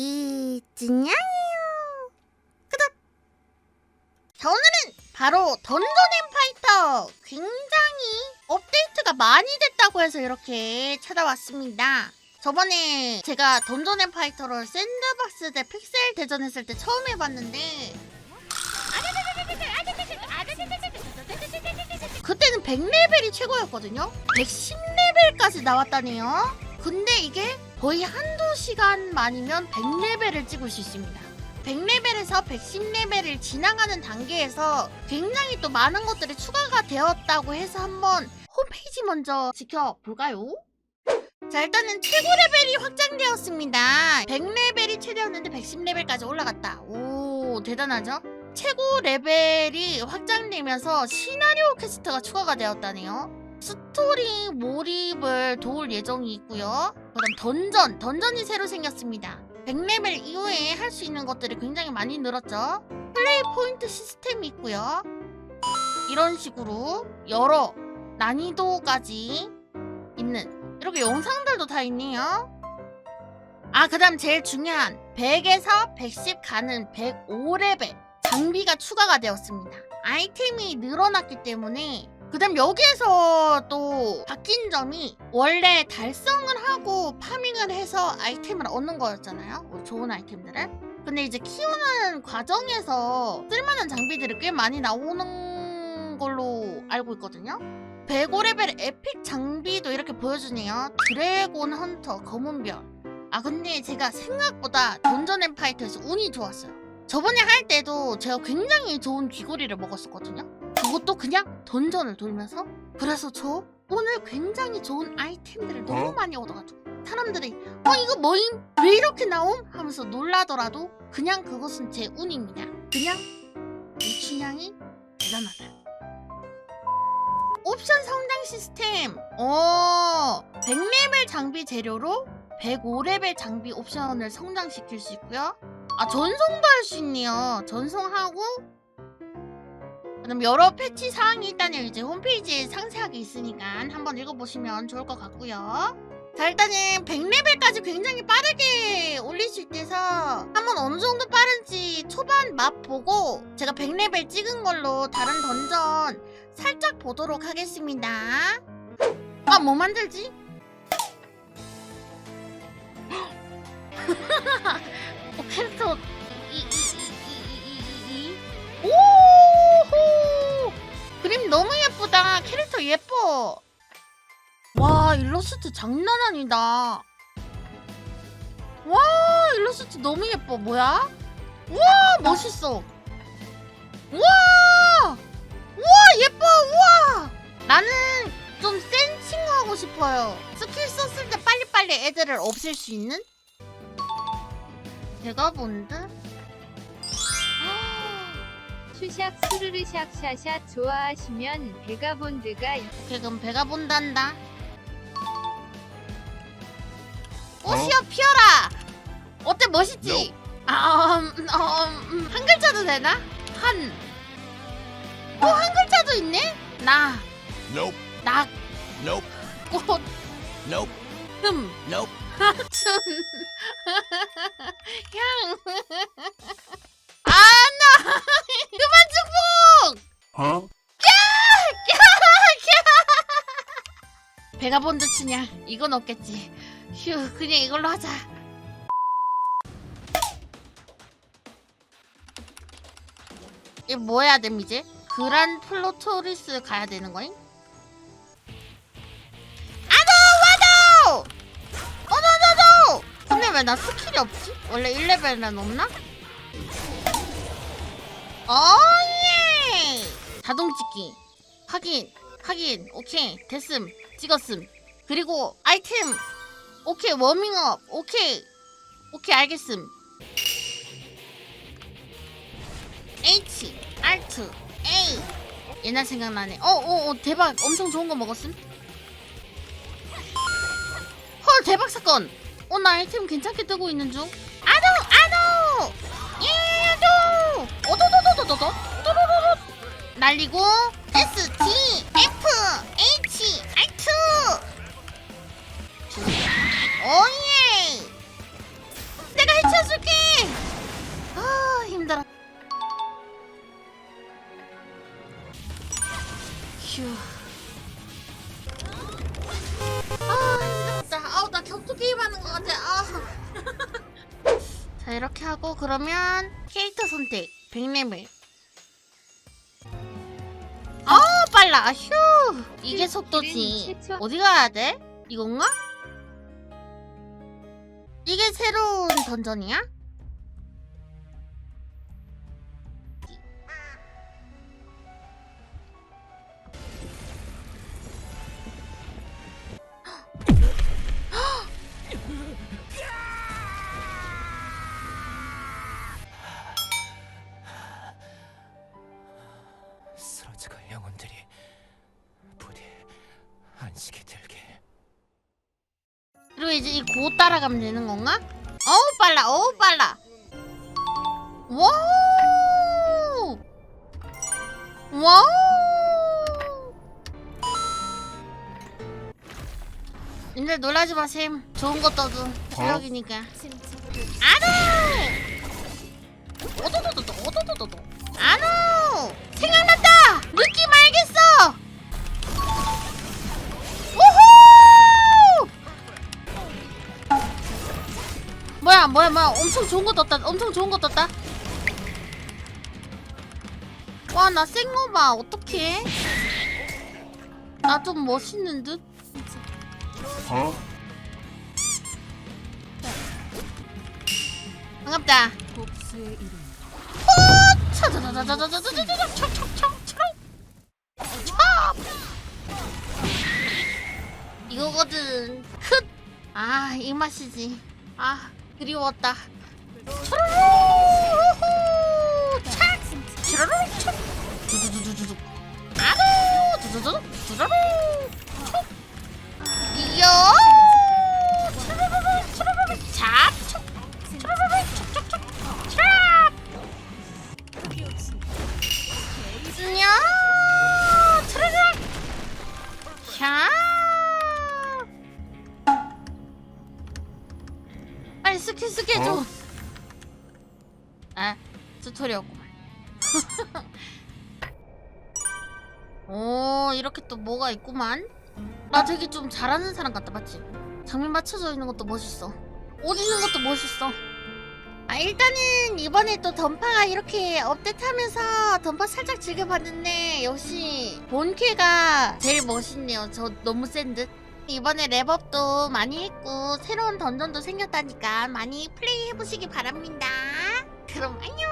이 진양이요. 끄덕. 자 오늘은 바로 던전 앤파이터 굉장히 업데이트가 많이 됐다고 해서 이렇게 찾아왔습니다. 저번에 제가 던전 앤파이터를 샌드박스 대 픽셀 대전했을 때 처음 해봤는데 그때는 100레벨이 최고였거든요. 110레벨까지 나왔다네요. 근데 이게 거의 한두 시간 만이면 100레벨을 찍을 수 있습니다. 100레벨에서 110레벨을 지나가는 단계에서 굉장히 또 많은 것들이 추가가 되었다고 해서 한번 홈페이지 먼저 지켜볼까요? 자 일단은 최고 레벨이 확장되었습니다. 100레벨이 최대였는데 110레벨까지 올라갔다. 오 대단하죠? 최고 레벨이 확장되면서 시나리오 퀘스트가 추가가 되었다네요. 스토리 몰입을 도울 예정이 있고요. 그다음 던전, 던전이 새로 생겼습니다. 100레벨 이후에 할 수 있는 것들이 굉장히 많이 늘었죠. 플레이 포인트 시스템이 있고요. 이런 식으로 여러 난이도까지 있는 이렇게 영상들도 다 있네요. 아, 그 다음 제일 중요한 100에서 110 가는 105레벨 장비가 추가가 되었습니다. 아이템이 늘어났기 때문에 그다음 여기에서 또 바뀐 점이 원래 달성을 하고 파밍을 해서 아이템을 얻는 거였잖아요. 뭐 좋은 아이템들을. 근데 이제 키우는 과정에서 쓸만한 장비들이 꽤 많이 나오는 걸로 알고 있거든요. 105레벨 에픽 장비도 이렇게 보여주네요. 드래곤 헌터 검은별. 아 근데 제가 생각보다 던전 앤 파이터에서 운이 좋았어요. 저번에 할 때도 제가 굉장히 좋은 귀걸이를 먹었었거든요. 그것도 그냥 던전을 돌면서 그래서 저 오늘 굉장히 좋은 아이템들을 너무 어? 많이 얻어가지고 사람들이 어 이거 뭐임? 왜 이렇게 나옴? 하면서 놀라더라도 그냥 그것은 제 운입니다. 그냥 이 춘향이 대단하다. 옵션 성장 시스템. 어 100레벨 장비 재료로 105레벨 장비 옵션을 성장시킬 수 있고요. 아 전송도 할 수 있네요. 전송하고 그럼 여러 패치 사항이 일단은 이제 홈페이지에 상세하게 있으니까 한번 읽어보시면 좋을 것 같고요. 자 일단은 100레벨까지 굉장히 빠르게 올릴 수 있대서 한번 어느 정도 빠른지 초반 맛 보고 제가 100레벨 찍은 걸로 다른 던전 살짝 보도록 하겠습니다. 아 뭐 만들지? 어, 캐릭터 이, 이, 이, 이, 이, 이, 이. 오호! 그림 너무 예쁘다. 캐릭터 예뻐. 와 일러스트 장난 아니다. 와 일러스트 너무 예뻐. 뭐야? 우와 멋있어. 우와! 우와 예뻐. 우와! 나는 좀센 친구 하고 싶어요. 스킬 썼을 때 빨리빨리 애들을 없앨 수 있는 베가본드 슈샥 스르르 샥 샤샷 좋아하시면 베가본드가 있- 오케이 그럼 배가 본단다 꽃이여 피어라 어때 멋있지? 아, 음, 어, 음, 한 글자도 되나? 한. 어, 한 글자도 있네? 나, Nope. 낙, Nope. 꽃, Nope. 흠, Nope. 춘, 향. 아, 나! 그만 축복! Huh? 배가 본드 치냐? 이건 없겠지. 휴, 그냥 이걸로 하자. 이게 뭐 해야 됨 이제? 그란 플로토리스 가야 되는 거임? 왜 나 스킬이 없지? 원래 1레벨은 없나? 어예! 자동 찍기. 확인 확인. 오케이 됐음. 찍었음. 그리고 아이템. 오케이 워밍업. 오케이. 오케이 알겠음. H Alt A. 옛날 생각나네. 어어 어 대박. 엄청 좋은 거 먹었음. 헐 대박 사건 어 나 아이템 괜찮게 뜨고 있는 중. 아도 아도 예 아도 오도도도도도도 도도도도 날리고 S T F H Alt 오예 자 이렇게 하고 그러면 캐릭터 선택 100레벨 아 빨라 휴 이게 속도지 최초- 어디 가야 돼? 이건가? 이게 새로운 던전이야? 이제 이 고 따라가면 되는 건가? 어우 빨라 어우 빨라. 와우! 와우! 님들 놀라지 마셈. 좋은 거 떠도 체력이니까. 아노 뭐야 뭐야. 엄청 좋은 거 떴다. 엄청 좋은 거 떴다. 와나 봐. 어떡해? 나 좀 멋있는 듯? 반갑다. 호! 차자자자자자자자자자 척척척척 척 이거거든 흑아 이 맛이지 아 그리웠다. 초로로 착 초로로 촉 두두두두두. 아노 두두 두? 두루루 튜토리얼구만. 오, 이렇게 또 뭐가 있구만. 나 되게 좀 잘하는 사람 같다, 맞지? 장면 맞춰져 있는 것도 멋있어. 옷 입는 것도 멋있어. 아, 일단은 이번에 또 던파가 이렇게 업데이트하면서 던파 살짝 즐겨봤는데 역시 본캐가 제일 멋있네요. 저 너무 센 듯. 이번에 랩업도 많이 했고 새로운 던전도 생겼다니까 많이 플레이 해보시기 바랍니다. 그럼 안녕.